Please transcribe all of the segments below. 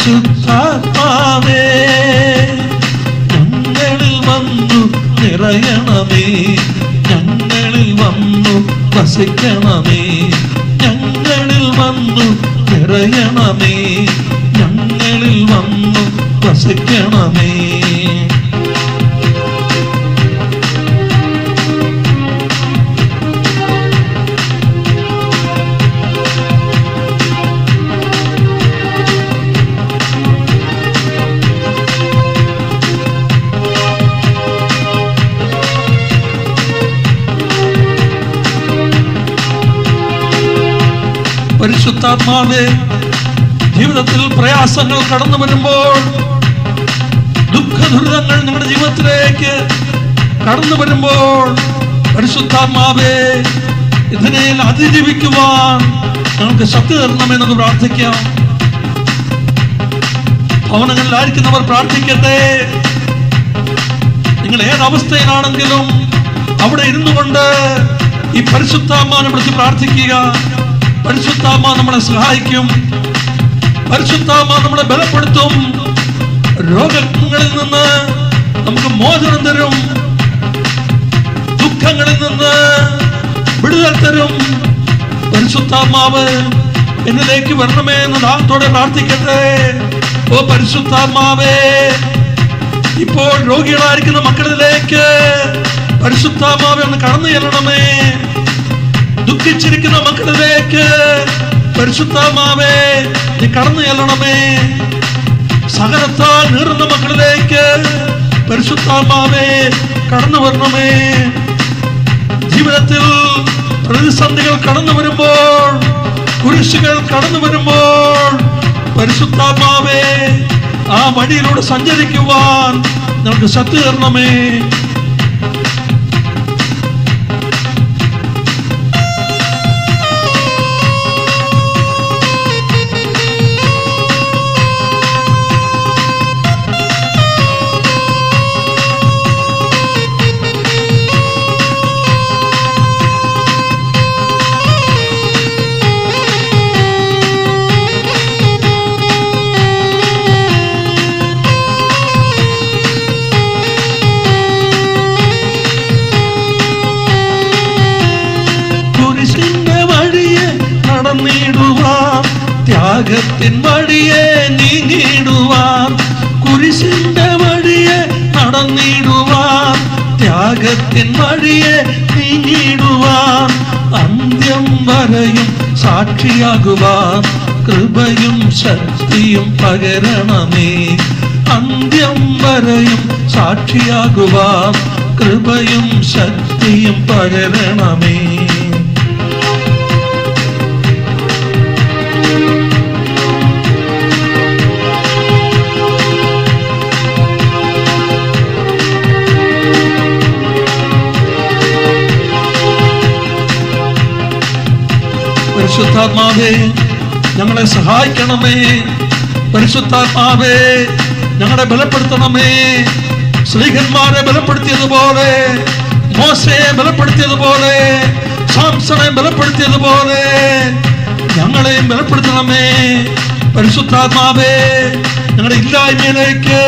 പരിശുദ്ധാത്മാവേ ഞങ്ങളിൽ വന്നു നിറയണമേ. ഞങ്ങളിൽ വന്നു വസിക്കണമേ. ഞങ്ങളിൽ വന്നു നിറയണമേ. ഞങ്ങളിൽ വന്നു വസിക്കണമേ. പരിശുദ്ധാത്മാവേ ജീവിതത്തിൽ പ്രയാസങ്ങൾ കടന്നു വരുമ്പോൾ ദുഃഖദുരിതങ്ങൾ നിങ്ങളുടെ ജീവിതത്തിലേക്ക് കടന്നു വരുമ്പോൾ പരിശുദ്ധാത്മാവേ ഇതിനെ അതിജീവിക്കുവാൻ നിങ്ങൾക്ക് ശക്തി തരണമെന്ന് പ്രാർത്ഥിക്കാം. ഭവനങ്ങളിലായിരിക്കുന്നവർ പ്രാർത്ഥിക്കട്ടെ. നിങ്ങൾ ഏതവസ്ഥയിലാണെങ്കിലും അവിടെ ഇരുന്നു കൊണ്ട് ഈ പരിശുദ്ധാത്മാനെ വിളിച്ച് പ്രാർത്ഥിക്കുക. പരിശുദ്ധാത്മ നമ്മളെ സഹായിക്കും. പരിശുദ്ധാമ നമ്മളെ ബലപ്പെടുത്തും. രോഗങ്ങളിൽ നിന്ന് നമുക്ക് മോചനം തരും. ദുഃഖങ്ങളിൽ നിന്ന് വിടുതൽ തരും. പരിശുദ്ധാത്മാവ് എന്നിലേക്ക് വരണമേ എന്ന് ദാഹത്തോടെ പ്രാർത്ഥിക്കട്ടെ. ഓ പരിശുദ്ധാത്മാവേ ഇപ്പോൾ രോഗികളായിരിക്കുന്ന മക്കളിലേക്ക് പരിശുദ്ധാത്മാവെ ഒന്ന് കടന്നു ചെല്ലണമേ. ദുഃഖിച്ചിരിക്കുന്ന മക്കളിലേക്ക് പരിശുദ്ധമാവേ നീ കടന്നു ചെല്ലണമേ. സഹനത്താൽ നീറുന്ന മക്കളിലേക്ക് പരിശുദ്ധാത്മാവേ കടന്നു വരണമേ. ജീവിതത്തിൽ പ്രതിസന്ധികൾ കടന്നു വരുമ്പോൾ കുരിശുകൾ കടന്നു വരുമ്പോൾ പരിശുദ്ധാത്മാവേ ആ വഴിയിലൂടെ സഞ്ചരിക്കുവാൻ നമുക്ക് ശക്തി തരണമേ. നടന്നിടുവാൻ ത്യാഗത്തിൻ വഴിയെ നീങ്ങിടുവാം കുരിശിന്റെ വഴിയെ നടന്നിടുവാം. ത്യാഗത്തിൻ വഴിയെ നീങ്ങിടുവാം അന്ത്യം വരെയും സാക്ഷിയാകുവാം. കൃപയും ശക്തിയും പകരണമേ. അന്ത്യം വരെയും സാക്ഷിയാകുവാം. കൃപയും ശക്തിയും പകരണമേ. പരിശുദ്ധാത്മാവേ ഞങ്ങളെ സഹായിക്കണമേ. പരിശുദ്ധാത്മാവേ ഞങ്ങളെ ബലപ്പെടുത്തണമേ. സ്ത്രീഹന്മാരെ ബലപ്പെടുത്തിയതുപോലെ മോശയെ ബലപ്പെടുത്തിയതുപോലെ സാംസണെ ബലപ്പെടുത്തിയതുപോലെ ഞങ്ങളെയും ബലപ്പെടുത്തണമേ. പരിശുദ്ധാത്മാവേ ഞങ്ങളുടെ ഇല്ലായ്മയിലേക്ക്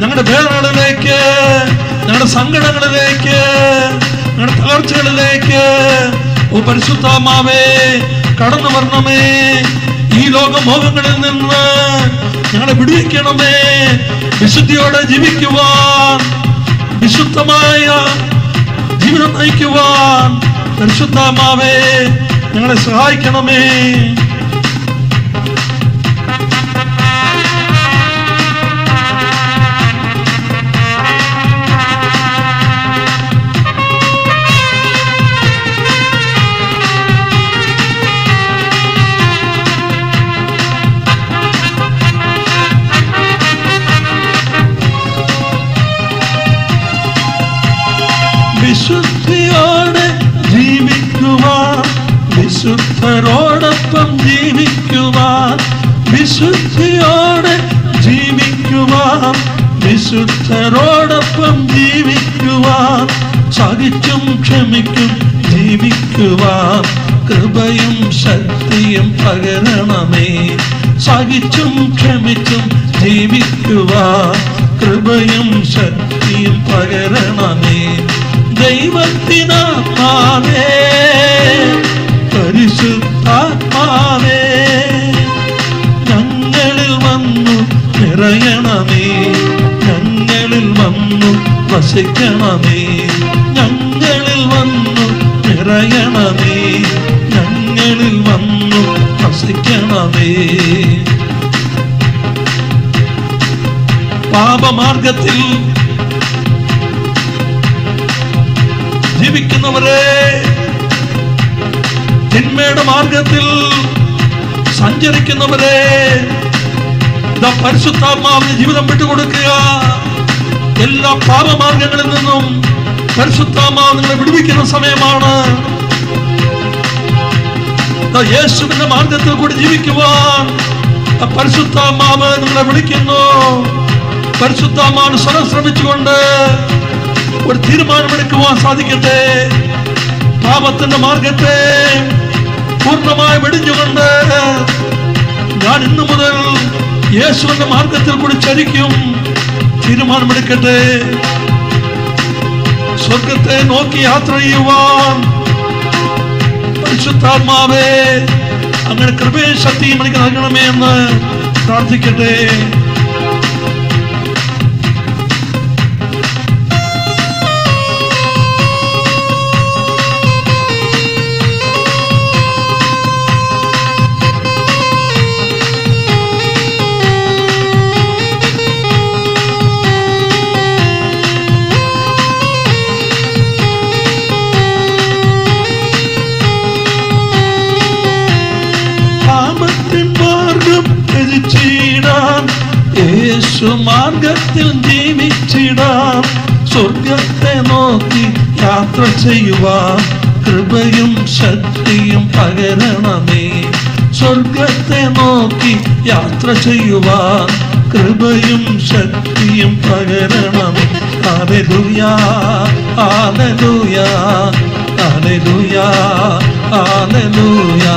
ഞങ്ങളുടെ വേദനകളിലേക്ക് ഞങ്ങളുടെ സങ്കടങ്ങളിലേക്ക് ഞങ്ങളുടെ തകർച്ചകളിലേക്ക് ഓ പരിശുദ്ധാത്മാവേ കടന്നു വരണമേ. ഈ ലോകമോഹങ്ങളിൽ നിന്ന് ഞങ്ങളെ വിടുവിക്കണമേ. വിശുദ്ധിയോടെ ജീവിക്കുവാൻ വിശുദ്ധമായ ജീവിതം നയിക്കുവാൻ പരിശുദ്ധാമാവേ ഞങ്ങളെ സഹായിക്കണമേ. വിശുദ്ധരോടൊപ്പം ജീവിക്കുവാൻ വിശുദ്ധിയോടെ ജീവിക്കുവാൻ വിശുദ്ധരോടൊപ്പം ജീവിക്കുവാൻ സഹിച്ചും ക്ഷമിക്കും ജീവിക്കുവാൻ കൃപയും ശക്തിയും പകരണമേ. സഹിച്ചും ക്ഷമിച്ചും ജീവിക്കുവാൻ കൃപയും ശക്തിയും പകരണമേ. ദൈവത്തിനാത്മാവേ പരിശുദ്ധാത്മാവേ ഞങ്ങളിൽ വന്നു നിറയണമേ ഞങ്ങളിൽ വന്നു വസിക്കണമേ ഞങ്ങളിൽ വന്നു നിറയണമേ ഞങ്ങളിൽ വന്നു വസിക്കണമേ. പാപമാർഗത്തിൽ ജീവിക്കുന്നവരെ തിന്മയുടെ മാർഗത്തിൽ സഞ്ചരിക്കുന്നവരെ പരിശുദ്ധാത്മാവിന് ജീവിതം വിട്ടുകൊടുക്കുക. എല്ലാ പാപമാർഗങ്ങളിൽ നിന്നും പരിശുദ്ധാത്മാവ് നിങ്ങളെ വിടുവിക്കുന്ന സമയമാണ്. യേശുവിന്റെ മാർഗത്തിൽ കൂടി ജീവിക്കുവാൻ പരിശുദ്ധാത്മാവ് നിങ്ങളെ വിളിക്കുന്നു. പരിശുദ്ധാത്മാവിന് സ്വരം ശ്രമിച്ചുകൊണ്ട് ഒരു തീരുമാനമെടുക്കുവാൻ സാധിക്കട്ടെ. പാപത്തിന്റെ മാർഗത്തെ പൂർണമായി വെടിഞ്ഞുകൊണ്ട് ഞാൻ ഇന്നു മുതൽ യേശുവിന്റെ മാർഗത്തിൽ കൂടി ചരിക്കും. തീരുമാനമെടുക്കട്ടെ. സ്വർഗത്തെ നോക്കി യാത്ര ചെയ്യുവാൻ പരിശുദ്ധാത്മാവേ അങ്ങനെ കൃപയും ശക്തിയും എനിക്ക് നൽകണമേ എന്ന് പ്രാർത്ഥിക്കട്ടെ. ത്യജിച്ചിടാൻ യേശു മാർഗത്തിൽ ജീവിച്ചിടാം. സ്വർഗത്തെ നോക്കി യാത്ര ചെയ്യുവാൻ കൃപയും ശക്തിയും പകരണമേ. സ്വർഗത്തെ നോക്കി യാത്ര ചെയ്യുവാൻ കൃപയും ശക്തിയും പകരണമേ. ആലലുയാ ആലലുയാ ആലലുയാ ആലലുയാ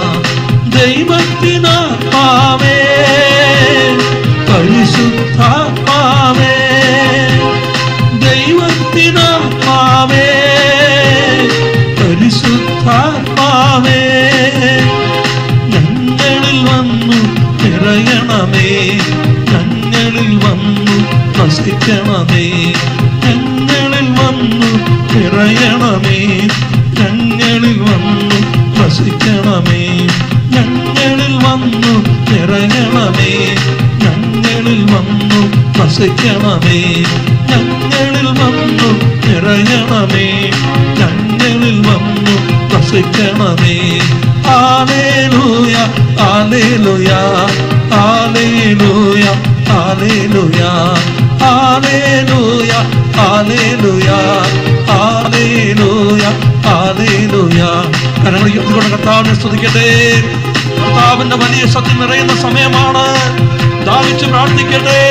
വസിക്കണമേ ഞങ്ങളിൽ വന്നു നിറയണമേ. ഞങ്ങളിൽ വന്നു വസിക്കണമേ. ഞങ്ങളിൽ വന്നു നിറയണമേ. ഞങ്ങളിൽ വന്നു വസിക്കണമേ. ഞങ്ങളിൽ വന്നു നിറയണമേ. ഞങ്ങളിൽ വന്നു വസിക്കണമേ. Alleluia alleluia alleluia alleluia. Alleluia hallelujah hallelujah hallelujah കരങ്ങൾ ഉയർത്തിക്കൊണ്ട് കർത്താവിനെ കർത്താവിന്റെ വലിയ സത്യം നിറയുന്ന സമയമാണ്. ദാവിച്ച് പ്രാർത്ഥിക്കട്ടെ.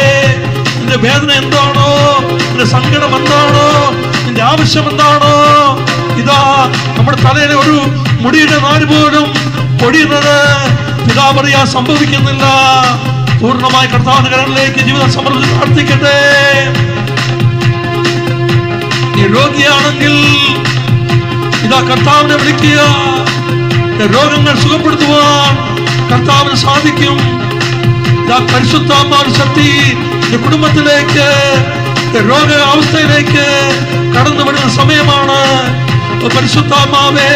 നിന്റെ വേദന എന്താണോ? നിന്റെ സങ്കടം എന്താണോ? നിന്റെ ആവശ്യം എന്താണോ? ഇതാ നമ്മുടെ തലയിലെ ഒരു മുടിയുടെ നാല് പോലും പൊടിയുന്നത് പിതാപറിയാൻ സംഭവിക്കുന്നില്ല. പൂർണമായി കർത്താവിന്റെ കരങ്ങളിലേക്ക് ജീവിതം സമർപ്പിച്ച് പ്രാർത്ഥിക്കട്ടെ. രോഗിയാണെങ്കിൽ ഇതാ കർത്താവിനെ വിളിക്കുക. രോഗങ്ങൾ സുഖപ്പെടുത്തുവാൻ കർത്താവിന് സാധിക്കും. ഇതാ പരിശുദ്ധാത്മാവ് ശക്തി കുടുംബത്തിലേക്ക് രോഗ അവസ്ഥയിലേക്ക് കടന്നു വരുന്ന സമയമാണ് പരിശുദ്ധാത്മാവേ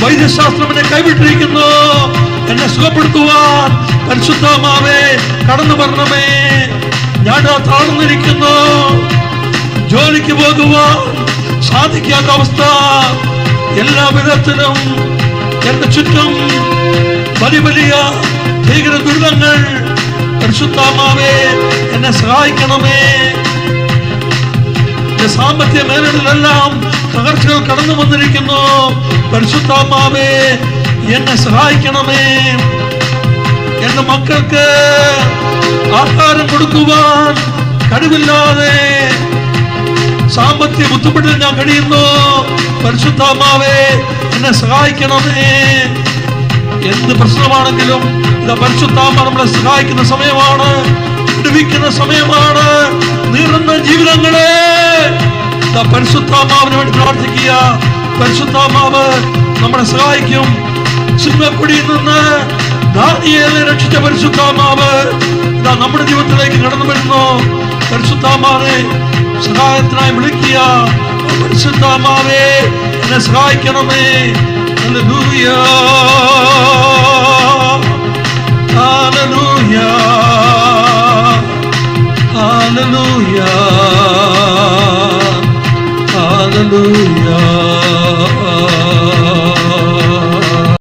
വൈദ്യശാസ്ത്രം എന്നെ കൈവിട്ടിരിക്കുന്നു. എന്നെ സുഖപ്പെടുത്തുവാൻ പരിശുദ്ധമാവേ കടന്നു വരണമേ. ഞാൻ താഴ്ന്നിരിക്കുന്നു. ജോലിക്ക് പോകുവാൻ സാധിക്കാത്ത അവസ്ഥ. എല്ലാ വിധത്തിലും എന്റെ ചുറ്റും വലിയ വലിയ ഭീകര ദുരിതങ്ങൾ. പരിശുദ്ധാമാവേ എന്നെ സഹായിക്കണമേ. എന്റെ സാമ്പത്തിക മേഖലകളിലെല്ലാം തകർച്ചകൾ കടന്നു വന്നിരിക്കുന്നു. പരിശുദ്ധാത്മാവേ എന്നെ സഹായിക്കണമേ. എന്റെ മക്കൾക്ക് ആഹാരം കൊടുക്കുവാൻ കഴിവില്ലാതെ സാമ്പത്തിക ബുദ്ധിമുട്ടിൽ ഞാൻ കഴിയുന്നു. പരിശുദ്ധാത്മാവേ എന്നെ സഹായിക്കണമേ. എന്ത് പ്രശ്നമാണെങ്കിലും ഇത് പരിശുദ്ധാത്മ നമ്മളെ സഹായിക്കുന്ന സമയമാണ്. വിടുവിക്കുന്ന സമയമാണ്. നീറുന്ന ജീവിതങ്ങളെ. പരിശുദ്ധാമാവിന് വേണ്ടി പ്രാർത്ഥിക്കുക. പരിശുദ്ധാമാവ് നമ്മളെ സഹായിക്കും. സിംഹക്കുടിയിൽ നിന്ന് ദാനിയേലിനെ രക്ഷിച്ച പരിശുദ്ധാമാവ് ഇതാ നമ്മുടെ ജീവിതത്തിലേക്ക് കടന്നു വരുന്നു. പരിശുദ്ധാമാവെ സഹായത്തിനായി വിളിക്കുക. പരിശുദ്ധാമാവെ എന്നെ സഹായിക്കണമേ. Hallelujah. Hallelujah. Hallelujah. Hallelujah.